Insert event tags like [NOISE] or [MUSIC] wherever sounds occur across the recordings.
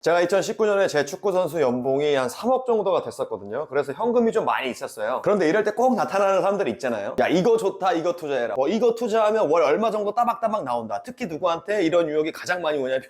제가 2019년에 제 축구 선수 연봉이 한 3억 정도가 됐었거든요. 그래서 현금이 좀 많이 있었어요. 그런데 이럴 때 꼭 나타나는 사람들이 있잖아요. 야, 이거 좋다, 이거 투자해라. 뭐, 이거 투자하면 월 얼마 정도 따박따박 나온다. 특히 누구한테 이런 유혹이 가장 많이 오냐면,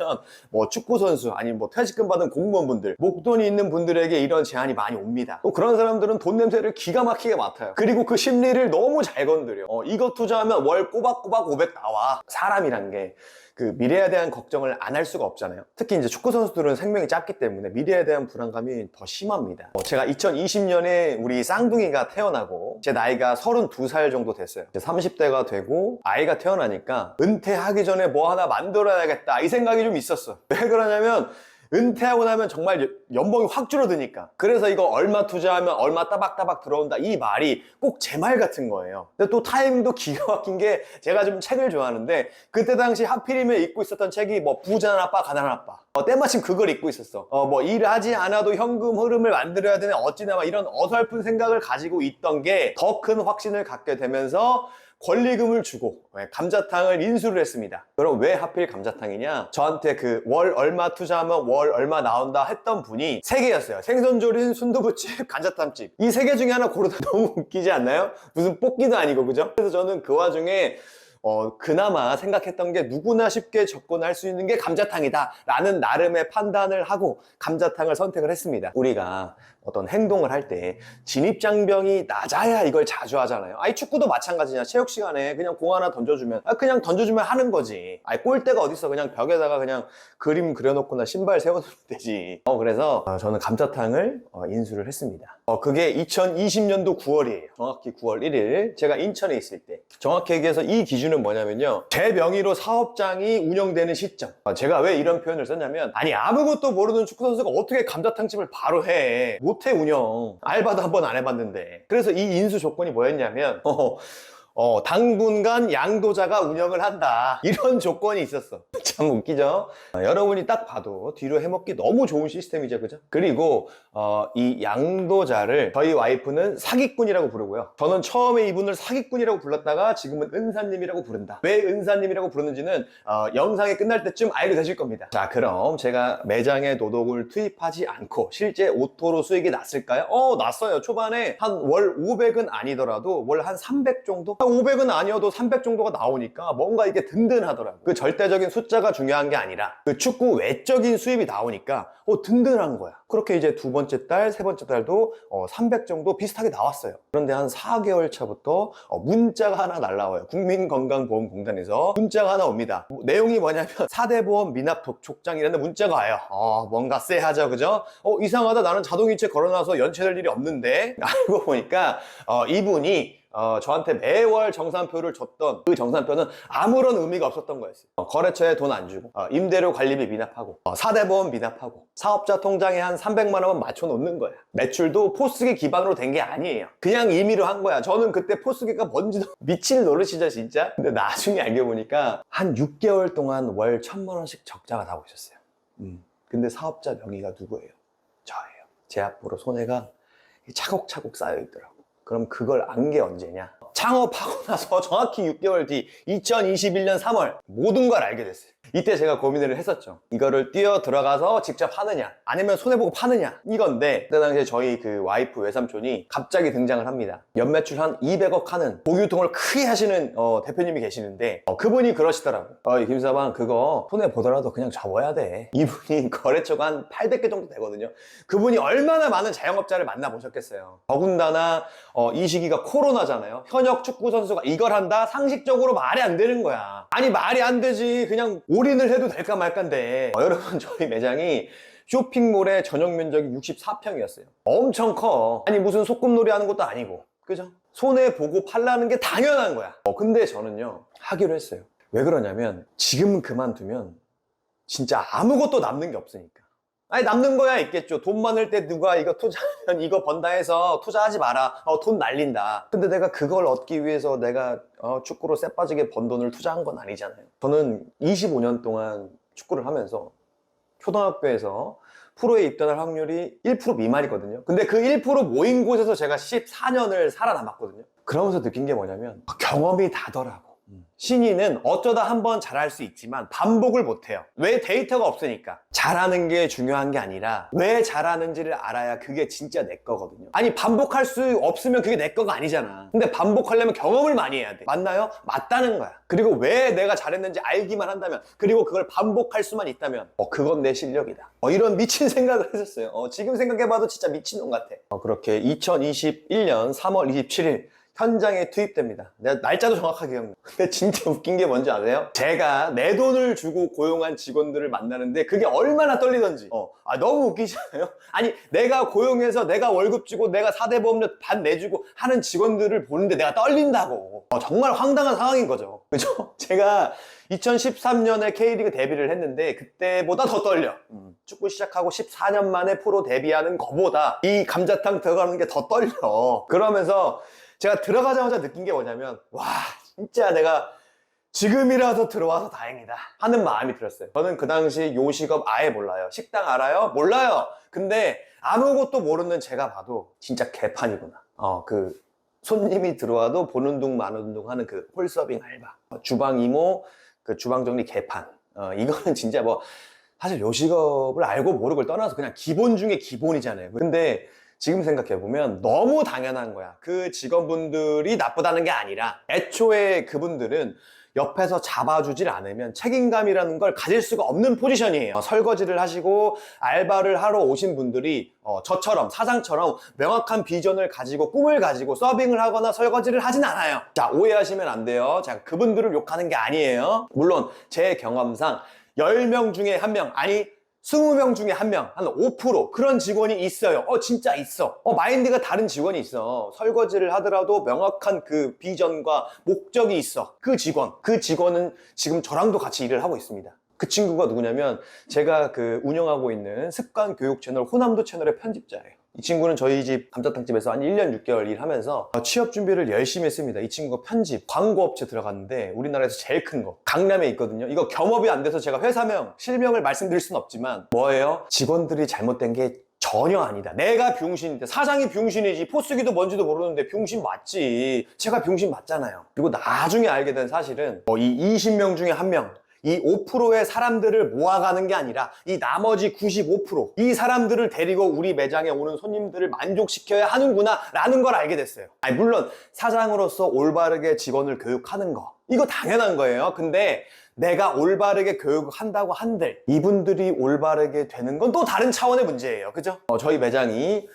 뭐, 축구 선수, 아니면 뭐, 퇴직금 받은 공무원분들, 목돈이 있는 분들에게 이런 제안이 많이 옵니다. 또 그런 사람들은 돈 냄새를 기가 막히게 맡아요. 그리고 그 심리를 너무 잘 건드려. 어, 이거 투자하면 월 꼬박꼬박 500 나와. 사람이란 게. 그 미래에 대한 걱정을 안 할 수가 없잖아요. 특히 이제 축구 선수들은 생명이 짧기 때문에 미래에 대한 불안감이 더 심합니다. 어, 제가 2020년에 우리 쌍둥이가 태어나고 제 나이가 32살 정도 됐어요. 이제 30대가 되고 아이가 태어나니까 은퇴하기 전에 뭐 하나 만들어야겠다 이 생각이 좀 있었어. 왜 그러냐면 은퇴하고 나면 정말 여- 연봉이 확 줄어드니까. 그래서 이거 얼마 투자하면 얼마 따박따박 들어온다. 이 말이 꼭 제 말 같은 거예요. 근데 또 타이밍도 [LAUGHS] 기가 막힌 게 제가 좀 책을 좋아하는데 그때 당시 하필이면 읽고 있었던 책이 뭐 부자는 아빠, 가난한 아빠. 어, 때마침 그걸 읽고 있었어. 어, 뭐 일하지 않아도 현금 흐름을 만들어야 되는 어찌나 막 이런 어설픈 생각을 가지고 있던 게 더 큰 확신을 갖게 되면서 권리금을 주고 네, 감자탕을 인수를 했습니다. 그럼 왜 하필 감자탕이냐? 저한테 그 월 얼마 투자하면 월 얼마 나온다 했던 분이 세 개였어요. 생선조림, 순두부집, 감자탕집. 이 세 개 중에 하나 고르다 [LAUGHS] 너무 웃기지 않나요? 무슨 뽑기도 아니고 그죠? 그래서 저는 그 와중에 어, 그나마 생각했던 게 누구나 쉽게 접근할 수 있는 게 감자탕이다. 라는 나름의 판단을 하고 감자탕을 선택을 했습니다. 우리가 어떤 행동을 할 때 진입장벽이 낮아야 이걸 자주 하잖아요. 아이, 축구도 마찬가지냐. 체육 시간에 그냥 공 하나 던져주면, 아, 그냥 던져주면 하는 거지. 아이, 골대가 어딨어. 그냥 벽에다가 그냥 그림 그려놓거나 신발 세워놓으면 되지. 어, 그래서 어, 저는 감자탕을 어, 인수를 했습니다. 어, 그게 2020년도 9월이에요. 정확히 9월 1일. 제가 인천에 있을 때. 정확히 얘기해서 이 기준은 뭐냐면요. 제 명의로 사업장이 운영되는 시점. 아, 제가 왜 이런 표현을 썼냐면, 아니, 아무것도 모르는 축구 선수가 어떻게 감자탕집을 바로 해. 못해, 운영. 알바도 한 번 안 해봤는데. 그래서 이 인수 조건이 뭐였냐면, [LAUGHS] 어, 어, 당분간 양도자가 운영을 한다. 이런 [LAUGHS] 조건이 있었어. 참 웃기죠? 어, 여러분이 딱 봐도 뒤로 해먹기 너무 좋은 시스템이죠. 그죠? 그리고, 어, 이 양도자를 저희 와이프는 사기꾼이라고 부르고요. 저는 처음에 이분을 사기꾼이라고 불렀다가 지금은 은사님이라고 부른다. 왜 은사님이라고 부르는지는, 어, 영상이 끝날 때쯤 알게 되실 겁니다. 자, 그럼 제가 매장에 노동을 투입하지 않고 실제 오토로 수익이 났을까요? 어, 났어요. 초반에 한 월 500은 아니더라도 월 한 300 정도? 500은 아니어도 300 정도가 나오니까 뭔가 이게 든든하더라고요. 그 절대적인 숫자가 중요한 게 아니라 그 축구 외적인 수입이 나오니까 어, 든든한 거야. 그렇게 이제 두 번째 달, 세 번째 달도 어, 300 정도 비슷하게 나왔어요. 그런데 한 4개월 차부터 어, 문자가 하나 날라와요. 국민건강보험공단에서 문자가 하나 옵니다. 뭐, 내용이 뭐냐면 [LAUGHS] 4대 보험 미납 촉장이라는 문자가 와요. 어, 뭔가 쎄하죠, 그죠? 어, 이상하다. 나는 자동이체 걸어놔서 연체될 일이 없는데 [LAUGHS] 알고 보니까 어, 이분이 어, 저한테 매월 정산표를 줬던 그 정산표는 아무런 의미가 없었던 거였어요. 어, 거래처에 돈 안 주고, 어, 임대료 관리비 미납하고, 어, 사대보험 미납하고, 사업자 통장에 한 300만 원만 맞춰 놓는 거야. 매출도 포스기 기반으로 된 게 아니에요. 그냥 임의로 한 거야. 저는 그때 포스기가 뭔지도 [LAUGHS] 미칠 노릇이죠, 진짜. 근데 나중에 알게 보니까 한 6개월 동안 월 1000만 원씩 적자가 나고 있었어요. 음. 근데 사업자 명의가 누구예요? 저예요. 제 앞으로 손해가 차곡차곡 쌓여 있더라고. 그럼 그걸 안 게 언제냐? 창업하고 나서 정확히 6개월 뒤 2021년 3월 모든 걸 알게 됐어요. 이때 제가 고민을 했었죠. 이거를 뛰어 들어가서 직접 하느냐, 아니면 손해보고 파느냐, 이건데, 그때 당시에 저희 그 와이프 외삼촌이 갑자기 등장을 합니다. 연매출 한 200억 하는 고유통을 크게 하시는 어, 대표님이 계시는데, 어, 그분이 그러시더라고요. 어, 이 김사방, 그거 손해보더라도 그냥 접어야 돼. 이분이 [LAUGHS] 거래처가 한 800개 정도 되거든요. 그분이 얼마나 많은 자영업자를 만나보셨겠어요. 더군다나, 어, 이 시기가 코로나잖아요. 현역 축구 선수가 이걸 한다? 상식적으로 말이 안 되는 거야. 아니, 말이 안 되지. 그냥 올인을 해도 될까 말까인데. 어, 여러분, 저희 매장이 쇼핑몰의 전용 면적이 64평이었어요. 엄청 커. 아니, 무슨 소꿉놀이 하는 것도 아니고. 그죠? 손해 보고 팔라는 게 당연한 거야. 어, 근데 저는요, 하기로 했어요. 왜 그러냐면, 지금 그만두면 진짜 아무것도 남는 게 없으니까. 아니 남는 거야 있겠죠. 돈 많을 때 누가 이거 투자하면 이거 번다 해서 투자하지 마라. 어, 돈 날린다. 근데 내가 그걸 얻기 위해서 내가 어, 축구로 쎄 빠지게 번 돈을 투자한 건 아니잖아요. 저는 25년 동안 축구를 하면서 초등학교에서 프로에 입단할 확률이 1% 미만이거든요. 근데 그 1% 모인 곳에서 제가 14년을 살아남았거든요. 그러면서 느낀 게 뭐냐면 경험이 다더라고. 신인은 어쩌다 한 번 잘할 수 있지만 반복을 못해요. 왜 데이터가 없으니까. 잘하는 게 중요한 게 아니라 왜 잘하는지를 알아야 그게 진짜 내 거거든요. 아니 반복할 수 없으면 그게 내 거가 아니잖아. 근데 반복하려면 경험을 많이 해야 돼. 맞나요? 맞다는 거야. 그리고 왜 내가 잘했는지 알기만 한다면 그리고 그걸 반복할 수만 있다면 어 그건 내 실력이다. 어, 이런 미친 [LAUGHS] 생각을 했었어요. 어, 지금 생각해봐도 진짜 미친놈 같아. 어, 그렇게 2021년 3월 27일 현장에 투입됩니다. 내가 날짜도 정확하게 기억나. [LAUGHS] 근데 진짜 웃긴 게 뭔지 아세요? 제가 내 돈을 주고 고용한 직원들을 만나는데 그게 얼마나 떨리던지. 어, 아, 너무 웃기지 않아요? [LAUGHS] 아니, 내가 고용해서 내가 월급 주고 내가 사대 보험료 반 내주고 하는 직원들을 보는데 내가 떨린다고. 어, 정말 황당한 상황인 거죠. 그죠? [LAUGHS] 제가 2013년에 K리그 데뷔를 했는데 그때보다 더 떨려. 음, 축구 시작하고 14년 만에 프로 데뷔하는 거보다 이 감자탕 들어가는 게 더 떨려. 그러면서 제가 들어가자마자 느낀 게 뭐냐면 와 진짜 내가 지금이라도 들어와서 다행이다 하는 마음이 들었어요. 저는 그 당시 요식업 아예 몰라요. 식당 알아요? 몰라요. 근데 아무것도 모르는 제가 봐도 진짜 개판이구나. 어, 그 손님이 들어와도 보는 둥 마는 둥 하는 그 홀서빙 알바. 어, 주방 이모, 그 주방 정리 개판. 어, 이거는 진짜 뭐 사실 요식업을 알고 모르고를 떠나서 그냥 기본 중에 기본이잖아요. 근데 지금 생각해보면 너무 당연한 거야. 그 직원분들이 나쁘다는 게 아니라 애초에 그분들은 옆에서 잡아주질 않으면 책임감이라는 걸 가질 수가 없는 포지션이에요. 어, 설거지를 하시고 알바를 하러 오신 분들이 어, 저처럼 사장처럼 명확한 비전을 가지고 꿈을 가지고 서빙을 하거나 설거지를 하진 않아요. 자 오해하시면 안 돼요. 자 그분들을 욕하는 게 아니에요. 물론 제 경험상 10명 중에 한명 아니 20명 중에 한 명, 한 5% 그런 직원이 있어요. 어, 진짜 있어. 어, 마인드가 다른 직원이 있어. 설거지를 하더라도 명확한 그 비전과 목적이 있어. 그 직원. 그 직원은 지금 저랑도 같이 일을 하고 있습니다. 그 친구가 누구냐면 제가 그 운영하고 있는 습관 교육 채널 호남도 채널의 편집자예요. 이 친구는 저희 집 감자탕집에서 한 1년 6개월 일하면서 취업 준비를 열심히 했습니다. 이 친구가 편집, 광고 업체 들어갔는데 우리나라에서 제일 큰 거, 강남에 있거든요. 이거 겸업이 안 돼서 제가 회사명, 실명을 말씀드릴 수는 없지만 뭐예요? 직원들이 잘못된 게 전혀 아니다. 내가 병신인데 사장이 병신이지 포스기도 뭔지도 모르는데 병신 맞지. 제가 병신 맞잖아요. 그리고 나중에 알게 된 사실은 어, 이 20명 중에 한 명. 이 5%의 사람들을 모아가는 게 아니라 이 나머지 95%이 사람들을 데리고 우리 매장에 오는 손님들을 만족시켜야 하는구나 라는 걸 알게 됐어요. 아니 물론 사장으로서 올바르게 직원을 교육하는 거 이거 당연한 거예요. 근데 내가 올바르게 교육을 한다고 한들 이분들이 올바르게 되는 건 또 다른 차원의 문제예요. 그죠? 어, 저희 매장이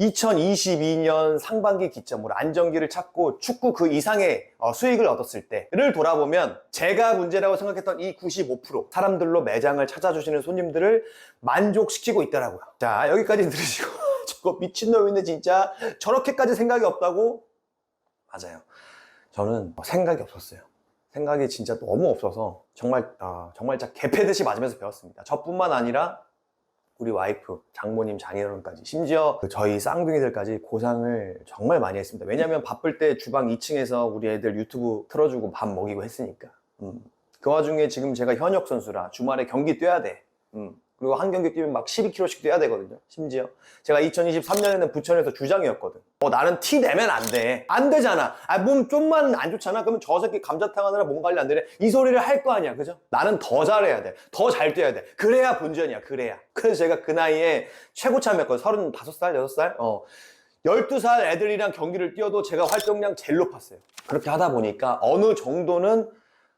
2022년 상반기 기점으로 안정기를 찾고 축구 그 이상의 어, 수익을 얻었을 때를 돌아보면 제가 문제라고 생각했던 이 95% 사람들로 매장을 찾아주시는 손님들을 만족시키고 있더라고요. 자, 여기까지 들으시고 [LAUGHS] 저거 미친놈인데 진짜 저렇게까지 생각이 없다고? 맞아요. 저는 생각이 없었어요. 생각이 진짜 너무 없어서 정말 아, 정말 개패듯이 맞으면서 배웠습니다. 저뿐만 아니라 우리 와이프, 장모님, 장인어른까지 심지어 그 저희 쌍둥이들까지 고상을 정말 많이 했습니다. 왜냐면 바쁠 때 주방 2층에서 우리 애들 유튜브 틀어주고 밥 먹이고 했으니까. 음. 그 와중에 지금 제가 현역 선수라 주말에 경기 뛰어야 돼. 음. 그리고 한 경기 뛰면 막 12km씩 뛰어야 되거든요. 심지어. 제가 2023년에는 부천에서 주장이었거든. 어, 나는 티 내면 안 돼. 안 되잖아. 아, 몸 좀만 안 좋잖아. 그러면 저 새끼 감자탕 하느라 몸 관리 안 되네. 이 소리를 할 거 아니야. 그죠? 나는 더 잘해야 돼. 더 잘 뛰어야 돼. 그래야 본전이야. 그래야. 그래서 제가 그 나이에 최고참이었거든. 35살, 6살? 어. 12살 애들이랑 경기를 뛰어도 제가 활동량 제일 높았어요. 그렇게 하다 보니까 어느 정도는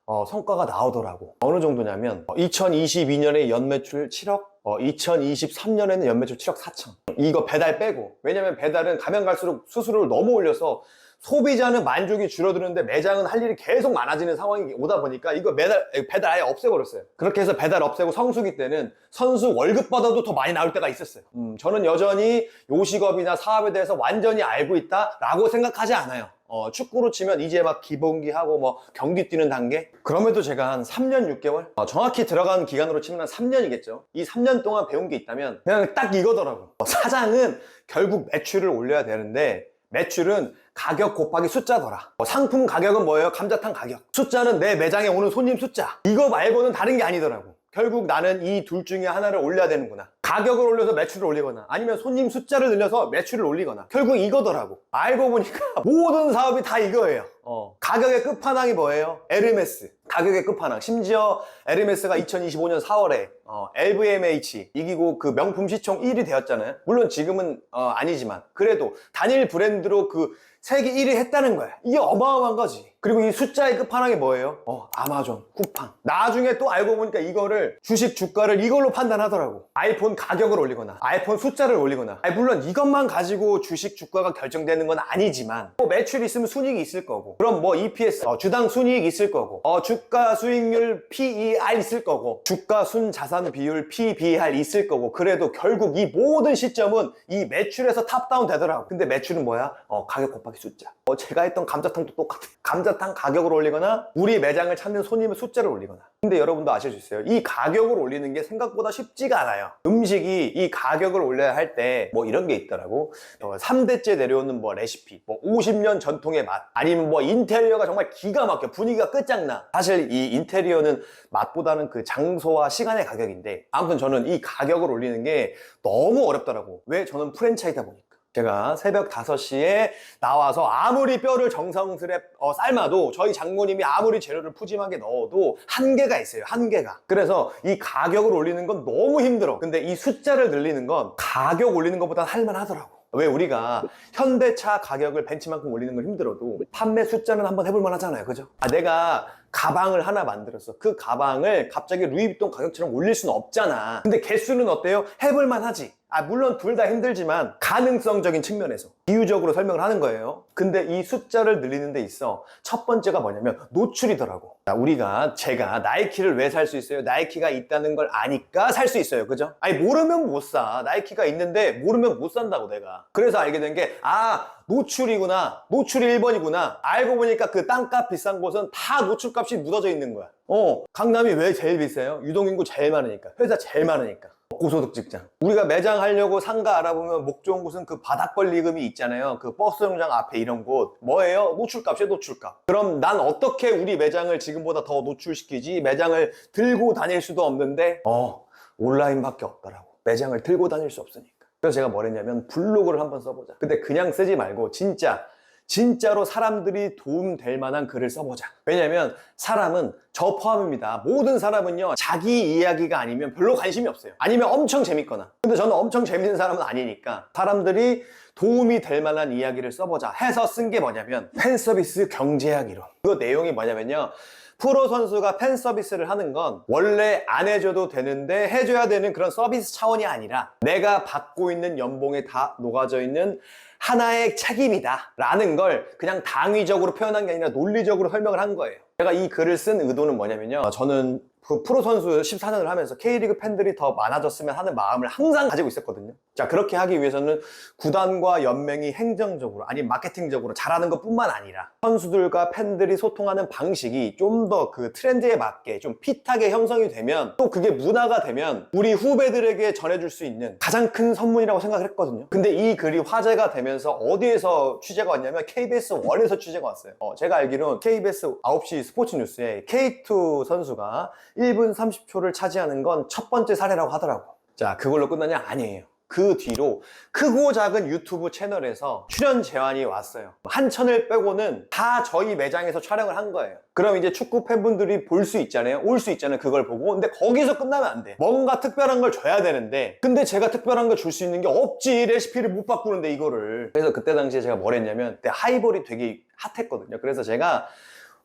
어, 성과가 나오더라고. 어느 정도냐면 2022년에 연매출 7억, 2023년에는 연매출 7억 4천. 이거 배달 빼고. 왜냐면 배달은 가면 갈수록 수수료를 너무 올려서 소비자는 만족이 줄어드는데 매장은 할 일이 계속 많아지는 상황이 오다 보니까 이거 매달, 배달 아예 없애버렸어요. 그렇게 해서 배달 없애고 성수기 때는 선수 월급 받아도 더 많이 나올 때가 있었어요. 음, 저는 여전히 요식업이나 사업에 대해서 완전히 알고 있다라고 생각하지 않아요. 어, 축구로 치면 이제 막 기본기 하고 뭐 경기 뛰는 단계? 그럼에도 제가 한 3년 6개월? 어, 정확히 들어간 기간으로 치면 한 3년이겠죠. 이 3년 동안 배운 게 있다면 그냥 딱 이거더라고. 어, 사장은 결국 매출을 올려야 되는데 매출은 가격 곱하기 숫자더라. 어, 상품 가격은 뭐예요? 감자탕 가격. 숫자는 내 매장에 오는 손님 숫자. 이거 말고는 다른 게 아니더라고. 결국 나는 이 둘 중에 하나를 올려야 되는구나. 가격을 올려서 매출을 올리거나 아니면 손님 숫자를 늘려서 매출을 올리거나 결국 이거더라고. 알고 보니까 [LAUGHS] 모든 사업이 다 이거예요. 어. 가격의 끝판왕이 뭐예요? 에르메스. 가격의 끝판왕. 심지어 에르메스가 2025년 4월에 어, LVMH 이기고 그 명품 시총 1위 되었잖아요. 물론 지금은 어, 아니지만 그래도 단일 브랜드로 그 세계 1위 했다는 거야. 이게 어마어마한 거지. 그리고 이 숫자의 끝판왕이 뭐예요? 어, 아마존, 쿠팡. 나중에 또 알고 보니까 이거를 주식 주가를 이걸로 판단하더라고. 아이폰 가격을 올리거나, 아이폰 숫자를 올리거나. 아니, 물론 이것만 가지고 주식 주가가 결정되는 건 아니지만, 뭐 매출 있으면 순이익이 있을 거고, 그럼 뭐 EPS, 어, 주당 순이익 있을 거고, 어, 주가 수익률 PER 있을 거고, 주가 순 자산 비율 PBR 있을 거고, 그래도 결국 이 모든 시점은 이 매출에서 탑다운 되더라고. 근데 매출은 뭐야? 어, 가격 곱하기 숫자. 어, 제가 했던 감자탕도 똑같아. 감자 탕 가격을 올리거나 우리 매장을 찾는 손님의 숫자를 올리거나. 근데 여러분도 아실 수 있어요. 이 가격을 올리는 게 생각보다 쉽지가 않아요. 음식이 이 가격을 올려야 할 때 뭐 이런 게 있더라고. 어, 3대째 내려오는 뭐 레시피, 뭐 50년 전통의 맛, 아니면 뭐 인테리어가 정말 기가 막혀. 분위기가 끝장나. 사실 이 인테리어는 맛보다는 그 장소와 시간의 가격인데 아무튼 저는 이 가격을 올리는 게 너무 어렵더라고. 왜? 저는 프랜차이다 보니까. 제가 새벽 5시에 나와서 아무리 뼈를 정성스레 어, 삶아도 저희 장모님이 아무리 재료를 푸짐하게 넣어도 한계가 있어요. 한계가. 그래서 이 가격을 올리는 건 너무 힘들어. 근데 이 숫자를 늘리는 건 가격 올리는 것보다 할만하더라고. 왜 우리가 현대차 가격을 벤치만큼 올리는 건 힘들어도 판매 숫자는 한번 해볼 만하잖아요. 그죠? 아, 내가 가방을 하나 만들었어. 그 가방을 갑자기 루이비통 가격처럼 올릴 수는 없잖아. 근데 개수는 어때요? 해볼 만 하지. 아, 물론 둘 다 힘들지만 가능성적인 측면에서 비유적으로 설명을 하는 거예요. 근데 이 숫자를 늘리는 데 있어 첫 번째가 뭐냐면 노출이더라고. 자, 우리가 제가 나이키를 왜 살 수 있어요? 나이키가 있다는 걸 아니까 살 수 있어요. 그죠? 아니 모르면 못 사. 나이키가 있는데 모르면 못 산다고 내가. 그래서 알게 된 게 아, 노출이구나. 노출이 1번이구나. 알고 보니까 그 땅값 비싼 곳은 다 노출 값이 묻어져 있는 거야. 어, 강남이 왜 제일 비싸요? 유동인구 제일 많으니까. 회사 제일 많으니까. 고소득 직장. 우리가 매장 하려고 상가 알아보면 목 좋은 곳은 그 바닥벌리금이 있잖아요. 그 버스 정장 앞에 이런 곳. 뭐예요? 노출값이에요, 노출값. 그럼 난 어떻게 우리 매장을 지금보다 더 노출시키지? 매장을 들고 다닐 수도 없는데, 어, 온라인밖에 없더라고. 매장을 들고 다닐 수 없으니까. 그래서 제가 뭘 했냐면 블로그를 한번 써보자. 근데 그냥 쓰지 말고 진짜 진짜로 사람들이 도움될 만한 글을 써보자. 왜냐면 사람은 저 포함입니다. 모든 사람은요, 자기 이야기가 아니면 별로 관심이 없어요. 아니면 엄청 재밌거나. 근데 저는 엄청 재밌는 사람은 아니니까 사람들이 도움이 될 만한 이야기를 써보자 해서 쓴 게 뭐냐면 팬 서비스 경제학 이론. 그 내용이 뭐냐면요. 프로 선수가 팬 서비스를 하는 건 원래 안 해줘도 되는데 해줘야 되는 그런 서비스 차원이 아니라 내가 받고 있는 연봉에 다 녹아져 있는 하나의 책임이다 라는 걸 그냥 당위적으로 표현한 게 아니라 논리적으로 설명을 한 거예요. 제가 이 글을 쓴 의도는 뭐냐면요. 저는 그 프로 선수 14년을 하면서 K리그 팬들이 더 많아졌으면 하는 마음을 항상 가지고 있었거든요. 자 그렇게 하기 위해서는 구단과 연맹이 행정적으로 아니 마케팅적으로 잘하는 것 뿐만 아니라 선수들과 팬들이 소통하는 방식이 좀 더 그 트렌드에 맞게 좀 핏하게 형성이 되면 또 그게 문화가 되면 우리 후배들에게 전해줄 수 있는 가장 큰 선물이라고 생각을 했거든요. 근데 이 글이 화제가 되면서 어디에서 취재가 왔냐면 KBS 1에서 취재가 왔어요. 어, 제가 알기로는 KBS 9시 스포츠 뉴스에 K2 선수가 1분 30초를 차지하는 건 첫 번째 사례라고 하더라고 자 그걸로 끝나냐? 아니에요 그 뒤로 크고 작은 유튜브 채널에서 출연 제안이 왔어요. 한천을 빼고는 다 저희 매장에서 촬영을 한 거예요. 그럼 이제 축구 팬분들이 볼 수 있잖아요. 올 수 있잖아요. 그걸 보고. 근데 거기서 끝나면 안 돼. 뭔가 특별한 걸 줘야 되는데. 근데 제가 특별한 걸 줄 수 있는 게 없지. 레시피를 못 바꾸는데 이거를. 그래서 그때 당시에 제가 뭘 했냐면 그때 하이볼이 되게 핫했거든요. 그래서 제가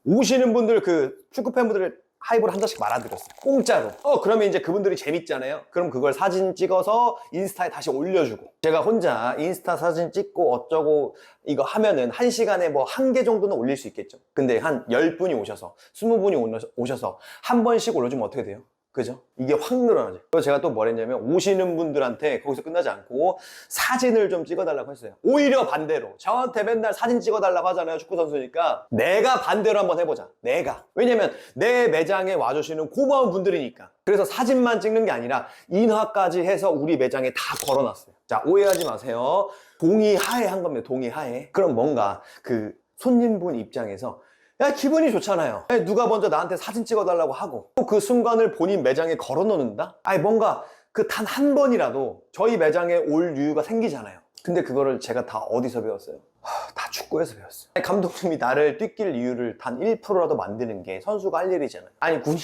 오시는 분들 그 축구 팬분들 하이볼 한 잔씩 말아드렸어요. 공짜로. 어, 그러면 이제 그분들이 재밌잖아요. 그럼 그걸 사진 찍어서 인스타에 다시 올려주고. 제가 혼자 인스타 사진 찍고 어쩌고 이거 하면은 한 시간에 뭐 한 개 정도는 올릴 수 있겠죠. 근데 한 10분이 오셔서, 20분이 오셔서 한 번씩 올려주면 어떻게 돼요? 그죠? 이게 확 늘어나죠. 그래서 제가 또뭘 했냐면 오시는 분들한테 거기서 끝나지 않고 사진을 좀 찍어달라고 했어요. 오히려 반대로 저한테 맨날 사진 찍어달라고 하잖아요. 축구 선수니까 내가 반대로 한번 해보자. 내가. 왜냐면 내 매장에 와주시는 고마운 분들이니까. 그래서 사진만 찍는 게 아니라 인화까지 해서 우리 매장에 다 걸어놨어요. 자 오해하지 마세요. 동의하에 한 겁니다. 동의하에. 그럼 뭔가 그 손님분 입장에서 야 기분이 좋잖아요 아니, 누가 먼저 나한테 사진 찍어달라고 하고 또 그 순간을 본인 매장에 걸어 놓는다? 아니 뭔가 그 단 한 번이라도 저희 매장에 올 이유가 생기잖아요 근데 그거를 제가 다 어디서 배웠어요? 하, 다 축구에서 배웠어요. 아니, 감독님이 나를 뛰길 이유를 단 1%라도 만드는 게 선수가 할 일이잖아요. 아니, 구,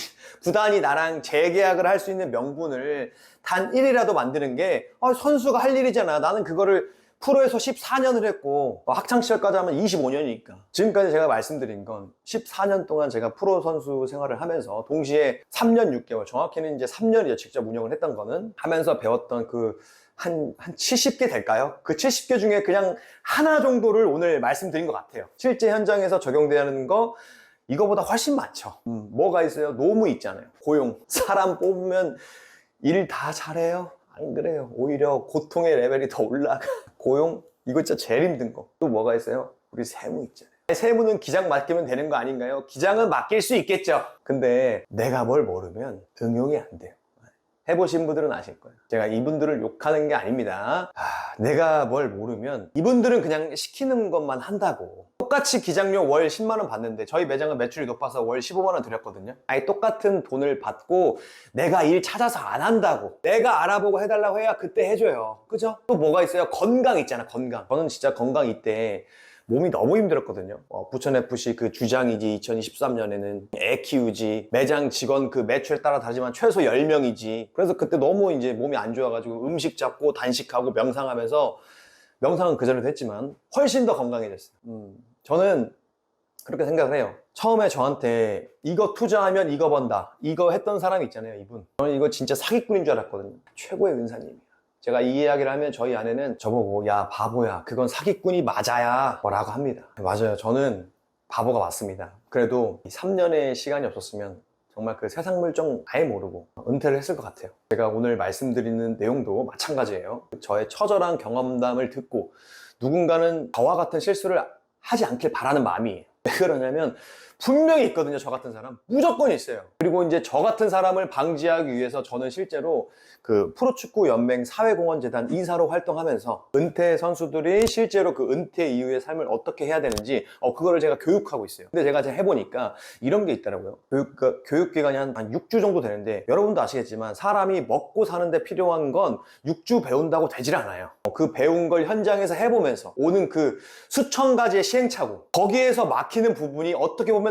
구단이 나랑 재계약을 할 수 있는 명분을 단 1이라도 만드는 게 아, 선수가 할 일이잖아. 나는 그거를 프로에서 14년을 했고 뭐 학창시절까지 하면 25년이니까 지금까지 제가 말씀드린 건 14년 동안 제가 프로 선수 생활을 하면서 동시에 3년 6개월 정확히는 이제 3년이죠 직접 운영을 했던 거는 하면서 배웠던 그 한, 한 70개 될까요? 그 70개 중에 그냥 하나 정도를 오늘 말씀드린 것 같아요. 실제 현장에서 적용되는 거, 이거보다 훨씬 많죠. 음, 뭐가 있어요? 노무 있잖아요. 고용. 사람 뽑으면 일 다 잘해요? 안 그래요. 오히려 고통의 레벨이 더 올라가. 고용? 이거 진짜 제일 힘든 거. 또 뭐가 있어요? 우리 세무 있잖아요. 세무는 기장 맡기면 되는 거 아닌가요? 기장은 맡길 수 있겠죠. 근데 내가 뭘 모르면 응용이 안 돼요. 해보신 분들은 아실 거예요. 제가 이분들을 욕하는 게 아닙니다. 아, 내가 뭘 모르면 이분들은 그냥 시키는 것만 한다고. 똑같이 기장료 월 10만 원 받는데 저희 매장은 매출이 높아서 월 15만 원 드렸거든요. 아니 똑같은 돈을 받고 내가 일 찾아서 안 한다고. 내가 알아보고 해달라고 해야 그때 해줘요. 그죠? 또 뭐가 있어요? 건강 있잖아, 건강. 저는 진짜 건강 이때 몸이 너무 힘들었거든요. 어, 부천FC 그 주장이지 2023년에는 애 키우지 매장 직원 그 매출에 따라 다르지만 최소 10명이지 그래서 그때 너무 이제 몸이 안 좋아가지고 음식 잡고 단식하고 명상하면서 명상은 그전에도 했지만 훨씬 더 건강해졌어요. 음, 저는 그렇게 생각을 해요. 처음에 저한테 이거 투자하면 이거 번다. 이거 했던 사람이 있잖아요, 이분. 저는 이거 진짜 사기꾼인 줄 알았거든요. 최고의 은사님이야. 제가 이 이야기를 하면 저희 아내는 저보고 야 바보야 그건 사기꾼이 맞아야 뭐라고 합니다 맞아요 저는 바보가 맞습니다 그래도 이 3년의 시간이 없었으면 정말 그 세상 물정 아예 모르고 은퇴를 했을 것 같아요. 제가 오늘 말씀드리는 내용도 마찬가지예요. 저의 처절한 경험담을 듣고 누군가는 저와 같은 실수를 하지 않길 바라는 마음이에요 왜 그러냐면 분명히 있거든요 저 같은 사람. 무조건 있어요. 그리고 이제 저 같은 사람을 방지하기 위해서 저는 실제로 그 프로축구 연맹 사회공헌재단 이사로 활동하면서 은퇴 선수들이 실제로 그 은퇴 이후의 삶을 어떻게 해야 되는지 어 그거를 제가 교육하고 있어요. 근데 제가 해보니까 이런 게 있더라고요. 교육, 그 교육 기간이 한, 한 6주 정도 되는데 여러분도 아시겠지만 사람이 먹고 사는데 필요한 건 6주 배운다고 되질 않아요. 어, 그 배운 걸 현장에서 해보면서 오는 그 수천 가지의 시행착오 거기에서 막히는 부분이 어떻게 보면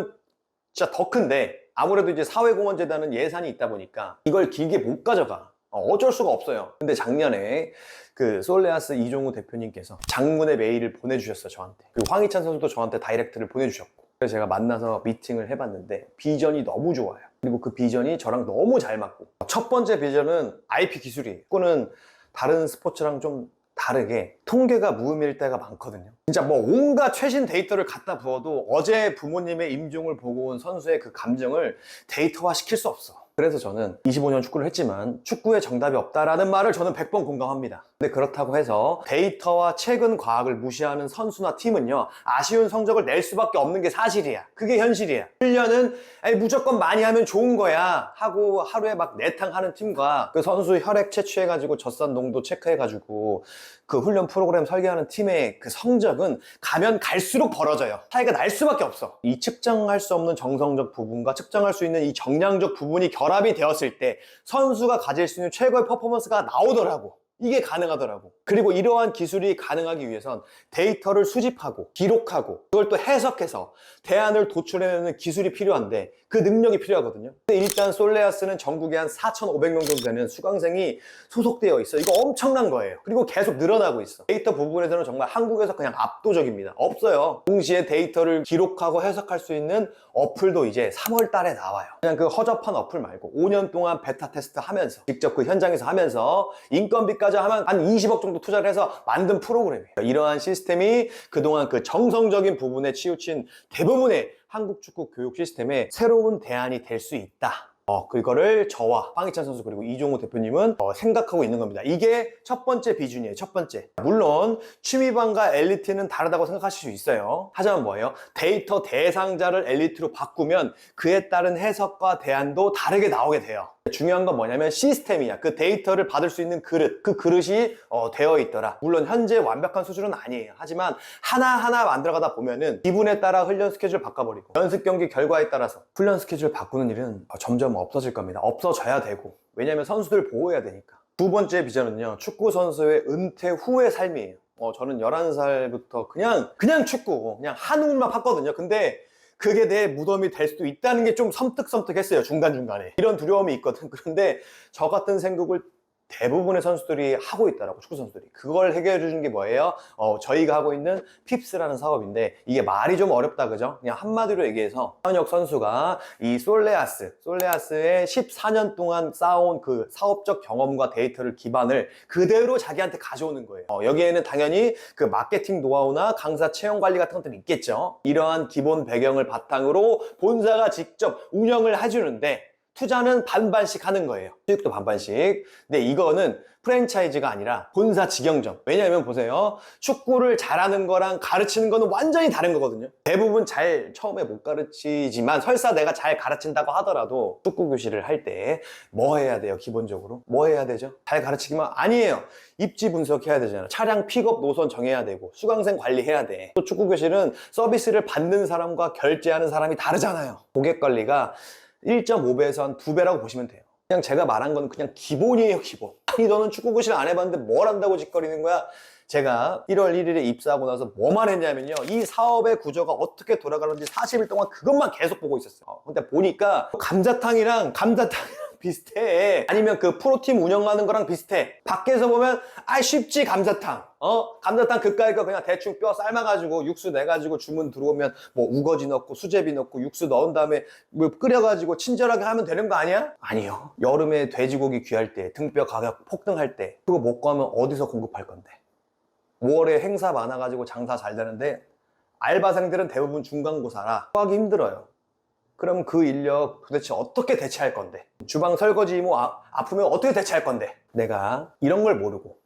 진짜 더 큰데 아무래도 이제 사회공헌재단은 예산이 있다 보니까 이걸 길게 못 가져가. 어, 어쩔 수가 없어요. 근데 작년에 그 솔레아스 이종우 대표님께서 장문의 메일을 보내주셨어요 저한테. 그리고 황희찬 선수도 저한테 다이렉트를 보내주셨고. 그래서 제가 만나서 미팅을 해봤는데 비전이 너무 좋아요. 그리고 그 비전이 저랑 너무 잘 맞고. 첫 번째 비전은 IP 기술이에요. 그거는 다른 스포츠랑 좀 다르게 통계가 무음일 때가 많거든요. 진짜 뭐 온갖 최신 데이터를 갖다 부어도 어제 부모님의 임종을 보고 온 선수의 그 감정을 데이터화 시킬 수 없어. 그래서 저는 25년 축구를 했지만 축구에 정답이 없다라는 말을 저는 100번 공감합니다. 근데 그렇다고 해서 데이터와 최근 과학을 무시하는 선수나 팀은요 아쉬운 성적을 낼 수밖에 없는 게 사실이야. 그게 현실이야. 훈련은 에이, 무조건 많이 하면 좋은 거야 하고 하루에 막 내탕 하는 팀과 그 선수 혈액 채취해가지고 젖산 농도 체크해가지고 그 훈련 프로그램 설계하는 팀의 그 성적은 가면 갈수록 벌어져요. 차이가 날 수밖에 없어. 이 측정할 수 없는 정성적 부분과 측정할 수 있는 이 정량적 부분이 결합이 되었을 때 선수가 가질 수 있는 최고의 퍼포먼스가 나오더라고. 이게 가능하더라고. 그리고 이러한 기술이 가능하기 위해선 데이터를 수집하고 기록하고 그걸 또 해석해서 대안을 도출해내는 기술이 필요한데 그 능력이 필요하거든요. 근데 일단 솔레아스는 전국에 한 4,500명 정도 되는 수강생이 소속되어 있어. 이거 엄청난 거예요. 그리고 계속 늘어나고 있어. 데이터 부분에서는 정말 한국에서 그냥 압도적입니다. 없어요. 동시에 데이터를 기록하고 해석할 수 있는 어플도 이제 3월 달에 나와요. 그냥 그 허접한 어플 말고 5년 동안 베타 테스트 하면서 직접 그 현장에서 하면서 인건비까 지 하면 한 20억 정도 투자를 해서 만든 프로그램이에요. 이러한 시스템이 그동안 그 정성적인 부분에 치우친 대부분의 한국 축구 교육 시스템의 새로운 대안이 될 수 있다. 어, 그거를 저와 황희찬 선수 그리고 이종우 대표님은 어, 생각하고 있는 겁니다. 이게 첫 번째 비준이에요. 첫 번째. 물론 취미반과 엘리트는 다르다고 생각하실 수 있어요. 하지만 뭐예요? 데이터 대상자를 엘리트로 바꾸면 그에 따른 해석과 대안도 다르게 나오게 돼요. 중요한 건 뭐냐면 시스템이야. 그 데이터를 받을 수 있는 그릇, 그 그릇이 어, 되어 있더라. 물론 현재 완벽한 수준은 아니에요. 하지만 하나하나 만들어가다 보면은 기분에 따라 훈련 스케줄 바꿔버리고 연습 경기 결과에 따라서 훈련 스케줄 바꾸는 일은 어, 점점 없어질 겁니다. 없어져야 되고. 왜냐면 선수들 보호해야 되니까. 두 번째 비전은요, 축구 선수의 은퇴 후의 삶이에요. 어, 저는 11살부터 그냥, 그냥 축구, 그냥 한국만 팠거든요. 근데 그게 내 무덤이 될 수도 있다는 게 좀 섬뜩섬뜩했어요. 중간중간에. 이런 두려움이 있거든. [LAUGHS] 그런데 저 같은 생각을 대부분의 선수들이 하고 있다라고 축구 선수들이 그걸 해결해 주는 게 뭐예요? 어, 저희가 하고 있는 핍스라는 사업인데 이게 말이 좀 어렵다 그죠? 그냥 한마디로 얘기해서 현역 선수가 이 솔레아스 솔레아스의 14년 동안 쌓아온 그 사업적 경험과 데이터를 기반을 그대로 자기한테 가져오는 거예요. 어, 여기에는 당연히 그 마케팅 노하우나 강사 채용 관리 같은 것들이 있겠죠. 이러한 기본 배경을 바탕으로 본사가 직접 운영을 해주는데 투자는 반반씩 하는 거예요. 수익도 반반씩. 근데 이거는 프랜차이즈가 아니라 본사 직영점. 왜냐하면 보세요. 축구를 잘하는 거랑 가르치는 거는 완전히 다른 거거든요. 대부분 잘 처음에 못 가르치지만 설사 내가 잘 가르친다고 하더라도 축구 교실을 할 때 뭐 해야 돼요, 기본적으로? 뭐 해야 되죠? 잘 가르치기만 아니에요. 입지 분석해야 되잖아. 차량 픽업 노선 정해야 되고 수강생 관리해야 돼. 또 축구 교실은 서비스를 받는 사람과 결제하는 사람이 다르잖아요. 고객 관리가 1.5배에서 한 2배라고 보시면 돼요. 그냥 제가 말한 건 그냥 기본이에요, 기본. 아니, 너는 축구 교실 안 해봤는데 뭘 한다고 짓거리는 거야? 제가 1월 1일에 입사하고 나서 뭐만 했냐면요. 이 사업의 구조가 어떻게 돌아가는지 40일 동안 그것만 계속 보고 있었어요. 근데 보니까 감자탕이랑 감자탕이랑 비슷해. 아니면 그 프로팀 운영하는 거랑 비슷해. 밖에서 보면 아 쉽지 감자탕. 어? 감자탕 그까이 거 그냥 대충 뼈 삶아가지고 육수 내가지고 주문 들어오면 뭐 우거지 넣고 수제비 넣고 육수 넣은 다음에 뭐 끓여가지고 친절하게 하면 되는 거 아니야? 아니요. 여름에 돼지고기 귀할 때 등뼈 가격 폭등할 때 그거 못 구하면 어디서 공급할 건데? 5월에 행사 많아가지고 장사 잘 되는데 알바생들은 대부분 중간고사라 구하기 힘들어요. 그럼 그 인력 도대체 어떻게 대체할 건데? 주방 설거지 이모 아, 아프면 어떻게 대체할 건데? 내가 이런 걸 모르고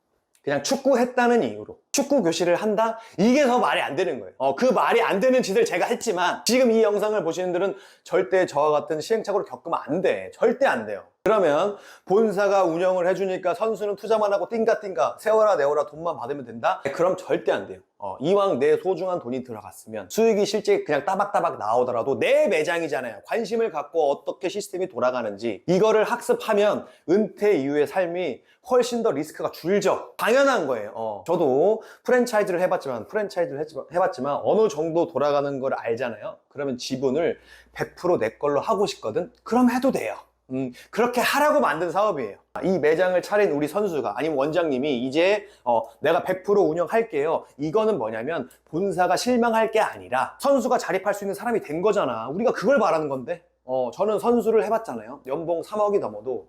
그냥 축구했다는 이유로 축구 교실을 한다? 이게 더 말이 안 되는 거예요. 어, 그 말이 안 되는 짓을 제가 했지만 지금 이 영상을 보시는 분들은 절대 저와 같은 시행착오를 겪으면 안 돼. 절대 안 돼요. 그러면 본사가 운영을 해주니까 선수는 투자만 하고 띵가띵가 세워라 내워라 돈만 받으면 된다? 그럼 절대 안 돼요. 어, 이왕 내 소중한 돈이 들어갔으면 수익이 실제 그냥 따박따박 나오더라도 내 매장이잖아요. 관심을 갖고 어떻게 시스템이 돌아가는지 이거를 학습하면 은퇴 이후의 삶이 훨씬 더 리스크가 줄죠. 당연한 거예요. 어, 저도 프랜차이즈를 해봤지만 프랜차이즈를 해봤지만 어느 정도 돌아가는 걸 알잖아요. 그러면 지분을 100%내 걸로 하고 싶거든? 그럼 해도 돼요. 음, 그렇게 하라고 만든 사업이에요. 이 매장을 차린 우리 선수가 아니면 원장님이 이제 어, 내가 100% 운영할게요. 이거는 뭐냐면 본사가 실망할 게 아니라 선수가 자립할 수 있는 사람이 된 거잖아. 우리가 그걸 바라는 건데. 어, 저는 선수를 해봤잖아요. 연봉 3억이 넘어도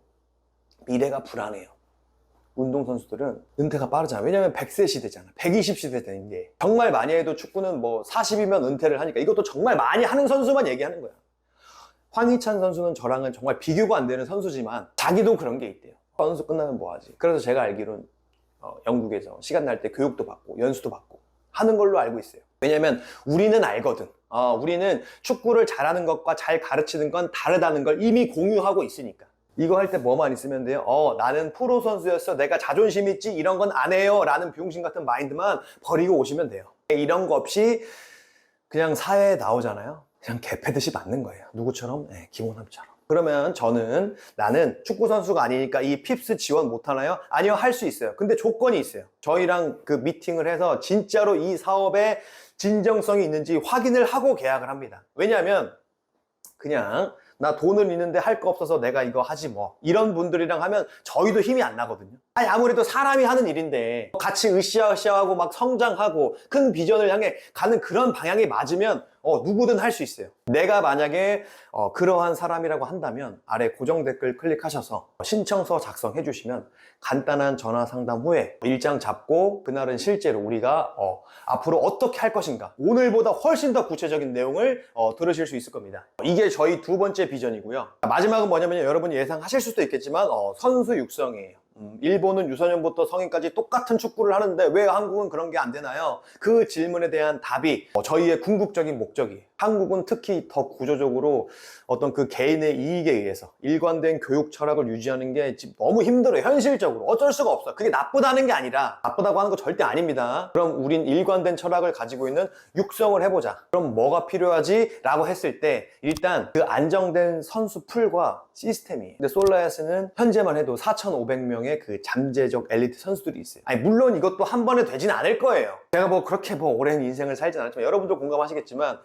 미래가 불안해요. 운동선수들은 은퇴가 빠르잖아. 왜냐면 100세 시대잖아. 120시대 되는데. 정말 많이 해도 축구는 뭐 40이면 은퇴를 하니까 이것도 정말 많이 하는 선수만 얘기하는 거야. 황희찬 선수는 저랑은 정말 비교가 안 되는 선수지만 자기도 그런 게 있대요. 선수 끝나면 뭐 하지? 그래서 제가 알기로는 어, 영국에서 시간 날 때 교육도 받고 연수도 받고 하는 걸로 알고 있어요. 왜냐면 우리는 알거든. 어, 우리는 축구를 잘하는 것과 잘 가르치는 건 다르다는 걸 이미 공유하고 있으니까. 이거 할 때 뭐만 있으면 돼요? 어, 나는 프로 선수였어. 내가 자존심 있지? 이런 건 안 해요. 라는 병신 같은 마인드만 버리고 오시면 돼요. 이런 거 없이 그냥 사회에 나오잖아요. 그냥 개패듯이 맞는 거예요. 누구처럼? 네, 김원함처럼. 그러면 저는 나는 축구 선수가 아니니까 이 핍스 지원 못 하나요? 아니요, 할 수 있어요. 근데 조건이 있어요. 저희랑 그 미팅을 해서 진짜로 이 사업에 진정성이 있는지 확인을 하고 계약을 합니다. 왜냐하면 그냥 나 돈은 있는데 할 거 없어서 내가 이거 하지 뭐 이런 분들이랑 하면 저희도 힘이 안 나거든요 아니 아무래도 사람이 하는 일인데 같이 으쌰으쌰하고 막 성장하고 큰 비전을 향해 가는 그런 방향이 맞으면 어, 누구든 할 수 있어요. 내가 만약에 어, 그러한 사람이라고 한다면 아래 고정 댓글 클릭하셔서 신청서 작성해 주시면 간단한 전화 상담 후에 일정 잡고 그날은 실제로 우리가 어, 앞으로 어떻게 할 것인가 오늘보다 훨씬 더 구체적인 내용을 어, 들으실 수 있을 겁니다. 이게 저희 두 번째 비전이고요. 마지막은 뭐냐면 여러분이 예상하실 수도 있겠지만 어, 선수 육성이에요 음, 일본은 유소년부터 성인까지 똑같은 축구를 하는데 왜 한국은 그런 게 안 되나요? 그 질문에 대한 답이 어, 저희의 궁극적인 목적이에요. 한국은 특히 더 구조적으로 어떤 그 개인의 이익에 의해서 일관된 교육 철학을 유지하는 게 지금 너무 힘들어요. 현실적으로. 어쩔 수가 없어. 그게 나쁘다는 게 아니라 나쁘다고 하는 거 절대 아닙니다. 그럼 우린 일관된 철학을 가지고 있는 육성을 해보자. 그럼 뭐가 필요하지? 라고 했을 때 일단 그 안정된 선수 풀과 시스템이 근데 솔라야스는 현재만 해도 4,500명의 명의 그 잠재적 엘리트 선수들이 있어요. 아니 물론 이것도 한 번에 되진 않을 거예요. 제가 뭐 그렇게 뭐 오랜 인생을 살진 않았지만 여러분도 공감하시겠지만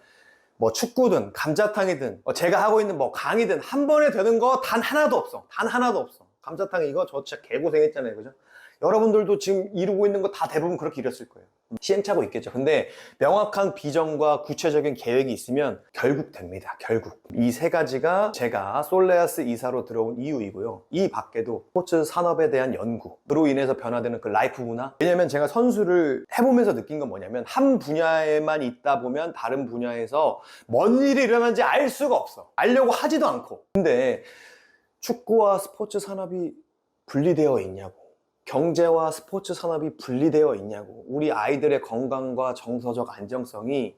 뭐 축구든 감자탕이든 뭐 제가 하고 있는 뭐 강의든 한 번에 되는 거 단 하나도 없어. 단 하나도 없어. 감자탕 이거 저 진짜 개고생했잖아요. 그죠? 여러분들도 지금 이루고 있는 거 다 대부분 그렇게 이뤘을 거예요. 시행착오 있겠죠. 근데 명확한 비전과 구체적인 계획이 있으면 결국 됩니다. 결국. 이 세 가지가 제가 솔레아스 이사로 들어온 이유이고요. 이 밖에도 스포츠 산업에 대한 연구로 인해서 변화되는 그 라이프 문화. 왜냐면 제가 선수를 해보면서 느낀 건 뭐냐면 한 분야에만 있다 보면 다른 분야에서 뭔 일이 일어나는지 알 수가 없어. 알려고 하지도 않고. 근데 축구와 스포츠 산업이 분리되어 있냐고. 경제와 스포츠 산업이 분리되어 있냐고. 우리 아이들의 건강과 정서적 안정성이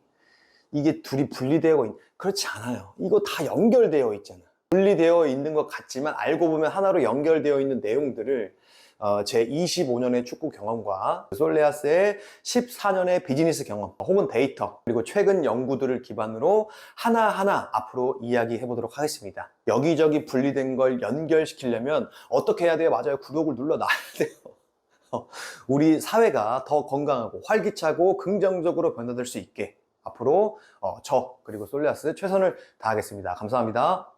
이게 둘이 분리되어 있, 그렇지 않아요. 이거 다 연결되어 있잖아. 분리되어 있는 것 같지만 알고 보면 하나로 연결되어 있는 내용들을 어, 제 25년의 축구 경험과 솔레아스의 14년의 비즈니스 경험 혹은 데이터 그리고 최근 연구들을 기반으로 하나하나 앞으로 이야기해 보도록 하겠습니다. 여기저기 분리된 걸 연결시키려면 어떻게 해야 돼요? 맞아요. 구독을 눌러 놔야 [LAUGHS] 돼요. 어, 우리 사회가 더 건강하고 활기차고 긍정적으로 변화될 수 있게 앞으로 어, 저 그리고 솔레아스 최선을 다하겠습니다. 감사합니다.